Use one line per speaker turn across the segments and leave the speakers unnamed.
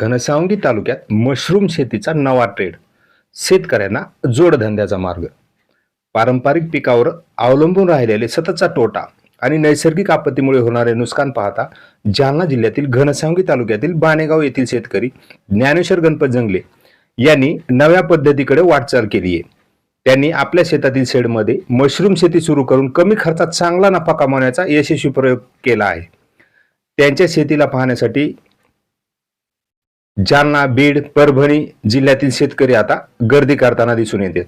घनसावंगी तालुक्यात मशरूम शेतीचा नवा ट्रेड शेतकऱ्यांना जोडधंद्याचा मार्ग. पारंपरिक पिकावर अवलंबून राहिलेले सततचा तोटा आणि नैसर्गिक आपत्तीमुळे होणारे नुकसान पाहता जालना जिल्ह्यातील घनसावंगी तालुक्यातील बाणेगाव येथील शेतकरी ज्ञानेश्वर गणपत जंगले यांनी नव्या पद्धतीकडे वाटचाल केली आहे. त्यांनी आपल्या शेतातील शेडमध्ये मशरूम शेती सुरू करून कमी खर्चात चांगला नफा कमावण्याचा यशस्वी प्रयोग केला आहे. त्यांच्या शेतीला पाहण्यासाठी जालना बीड परभणी जिल्ह्यातील शेतकरी आता गर्दी करताना दिसून येते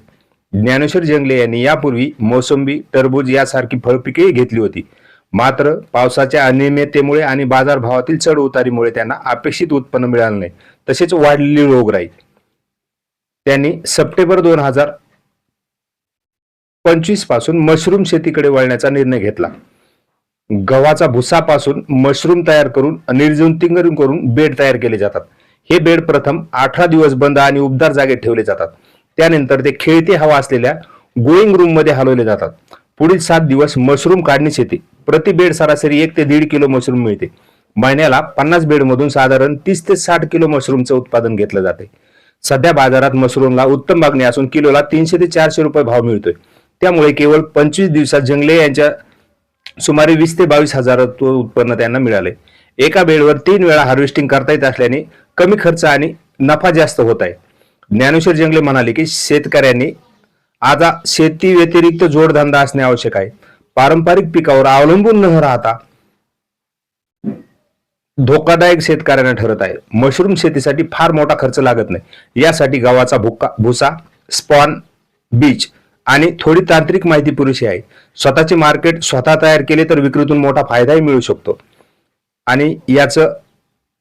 ज्ञानेश्वर जंगले यांनी यापूर्वी मोसंबी टरबूज यासारखी फळपिकेही घेतली होती. मात्र पावसाच्या अनियमिततेमुळे आणि बाजारभावातील चढ उतारीमुळे त्यांना अपेक्षित उत्पन्न मिळालं नाही. तसेच वाढलेली रोगराई. त्यांनी सप्टेंबर दोन हजार पंचवीसपासून मशरूम शेतीकडे वळण्याचा निर्णय घेतला. गव्हाचा भुसापासून मशरूम तयार करून निर्जंतुकीकरण करून बेड तयार केले जातात. हे बेड प्रथम अठरा दिवस बंद आणि उबदार जागेत ठेवले जातात. त्यानंतर ते खेळती हवा असलेल्या गोईंग रूममध्ये हलवले जातात. पुढील सात दिवस मशरूम काढणीच येते. प्रति बेड सरासरी एक ते दीड किलो मशरूम मिळते. महिन्याला पन्नास बेडमधून साधारण तीस ते साठ किलो मशरूमचं उत्पादन घेतलं जाते. सध्या बाजारात मशरूमला उत्तम मागणी असून किलोला तीनशे ते चारशे रुपये भाव मिळतोय. त्यामुळे केवळ पंचवीस दिवसात जंगले यांच्या सुमारे वीस ते बावीस हजार उत्पन्न त्यांना मिळाले. एका बेडवर तीन वेळा हार्वेस्टिंग करता येत असल्याने कमी खर्च आणि नफा जास्त होत आहे. ज्ञानेश्वर जंगले म्हणाले की शेतकऱ्यांनी आता शेती व्यतिरिक्त जोडधंदा असणे आवश्यक आहे. पारंपरिक पिकावर अवलंबून न राहता धोकादायक शेतकऱ्यांना ठरत आहे. मशरूम शेतीसाठी फार मोठा खर्च लागत नाही. यासाठी गव्हाचा भुक्का भुसा स्पॉन बीज आणि थोडी तांत्रिक माहिती पुरेशी आहे. स्वतःचे मार्केट स्वतः तयार केले तर विक्रीतून मोठा फायदाही मिळू शकतो. आणि याचं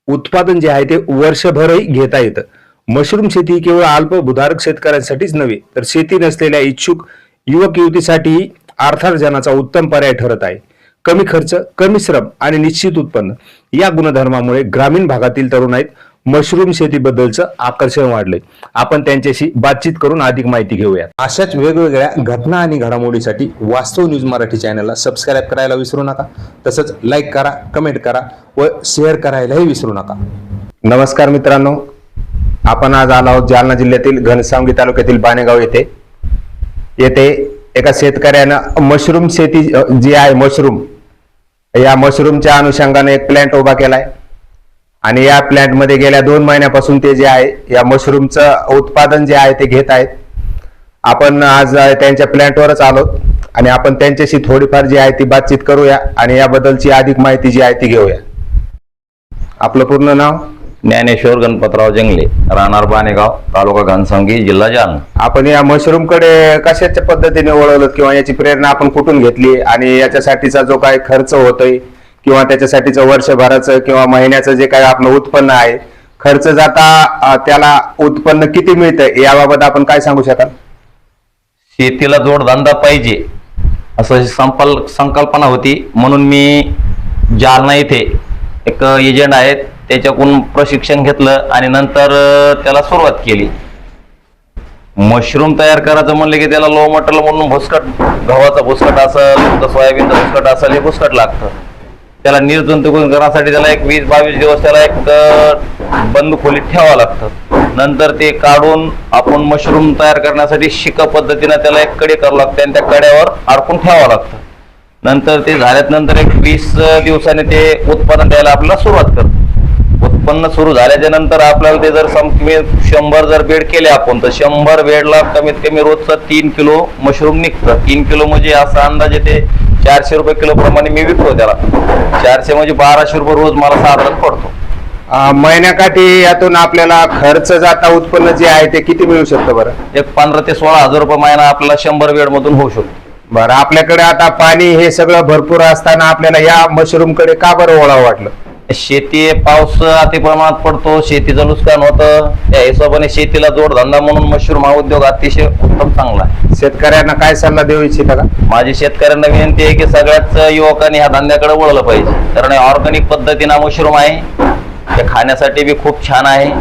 उत्पादन जे आहे ते वर्षभरही घेता येतं. मशरूम शेती ही केवळ अल्पभूधारक शेतकऱ्यांसाठीच नव्हे तर शेती नसलेल्या इच्छुक युवक युवतीसाठीही अर्थार्जनाचा उत्तम पर्याय ठरत आहे. कमी खर्च कमी श्रम आणि निश्चित उत्पन्न या गुणधर्मामुळे ग्रामीण भागातील तरुणाईत मशरूम शेतीबद्दलचं आकर्षण वाढलंय. आपण त्यांच्याशी बातचीत करून अधिक माहिती घेऊया अशाच वेगवेगळ्या घटना आणि घडामोडीसाठी वास्तव न्यूज मराठी चॅनलला सबस्क्राईब करायला विसरू नका. तसंच लाईक करा कमेंट करा व शेअर करायलाही विसरू नका. नमस्कार मित्रांनो. आपण आज आलो आहोत जालना जिल्ह्यातील घनसावंगी तालुक्यातील बाणेगाव येथे. येथे एका शेतकऱ्यानं मशरूम शेती जी आहे मशरूम या मशरूमच्या अनुषंगाने एक प्लॅन्ट उभा केलाय. आणि या प्लॅन्टमध्ये गेल्या दोन महिन्यापासून ते जे आहे या मशरूमचं उत्पादन जे आहे ते घेत आहेत. आपण आज त्यांच्या प्लॅन्टवरच आलो आणि आपण त्यांच्याशी थोडीफार जी आहे ती बातचीत करूया आणि याबद्दलची अधिक माहिती जी आहे ती घेऊया. आपलं पूर्ण नाव?
ज्ञानेश्वर गणपतराव जंगले राहणार बाणेगाव तालुका घनसंगी जिल्हा जालना.
आपण या मशरूमकडे कशाच्या पद्धतीने वळवलं किंवा याची प्रेरणा आपण कुठून घेतली आणि याच्यासाठीचा जो काय खर्च होतोय किंवा त्याच्यासाठीचं वर्षभराचं किंवा महिन्याचं जे काय आपलं उत्पन्न आहे खर्च जाता त्याला उत्पन्न किती मिळतं याबाबत आपण काय सांगू शकाल?
शेतीला जोडधंदा पाहिजे असं संपल संकल्पना होती. म्हणून मी जालना इथे एक एजंट आहेत त्याच्याकडून प्रशिक्षण घेतलं आणि नंतर त्याला सुरुवात केली. मशरूम तयार करायचं म्हणलं की त्याला लो मटेरियल म्हणून भुसकट गव्हाचा भुसकट असेल तर सोयाबीनचा भुसकट असेल हे भुसकट लागतं. त्याला निर्जंतुकीकरण करण्यासाठी त्याला एक वीस बावीस दिवस त्याला एक बंद खोलीत ठेवावं लागतं. नंतर ते काढून आपण मशरूम तयार करण्यासाठी शिका पद्धतीनं त्याला एक कडे करावं लागते आणि त्या कड्यावर अडकून ठेवावं लागतं. नंतर ते झाल्यानंतर एक वीस दिवसाने ते उत्पादन द्यायला आपल्याला सुरुवात करतं. उत्पन्न सुरू झाल्याच्यानंतर आपल्याला ते जर सम कमी शंभर जर बेड केले आपण तर शंभर बेडला कमीत कमी रोजचं तीन किलो मशरूम निघतं. तीन किलो म्हणजे असा अंदाजे ते चारशे रुपये किलो प्रमाणे मी विकतो त्याला. चारशे म्हणजे बाराशे रुपये रोज मला साधारण पडतो.
अं, महिन्याकाठी यातून आपल्याला खर्च जाता उत्पन्न जे आहे ते किती मिळू शकतं बरं?
एक पंधरा ते सोळा हजार रुपये महिना आपल्याला शंभर बेड मधून होऊ शकतो.
बरं आपल्याकडे आता पाणी हे सगळं भरपूर असताना आपल्याला या मशरूमकडे का बरं वळावं वाटलं?
शेती पाऊस अति प्रमाणात पडतो शेतीचं नुकसान होतं. त्या हिशोबाने शेतीला जोडधंदा म्हणून मशरूम हा उद्योग अतिशय उत्तम चांगला आहे.
शेतकऱ्यांना काय सल्ला देऊ इच्छिता का?
माझी शेतकऱ्यांना विनंती आहे की सगळ्याच युवकांनी ह्या धंद्याकडे वळलं पाहिजे. कारण ऑर्गॅनिक पद्धतीनं मशरूम आहे. ते खाण्यासाठी बी खूप छान आहे.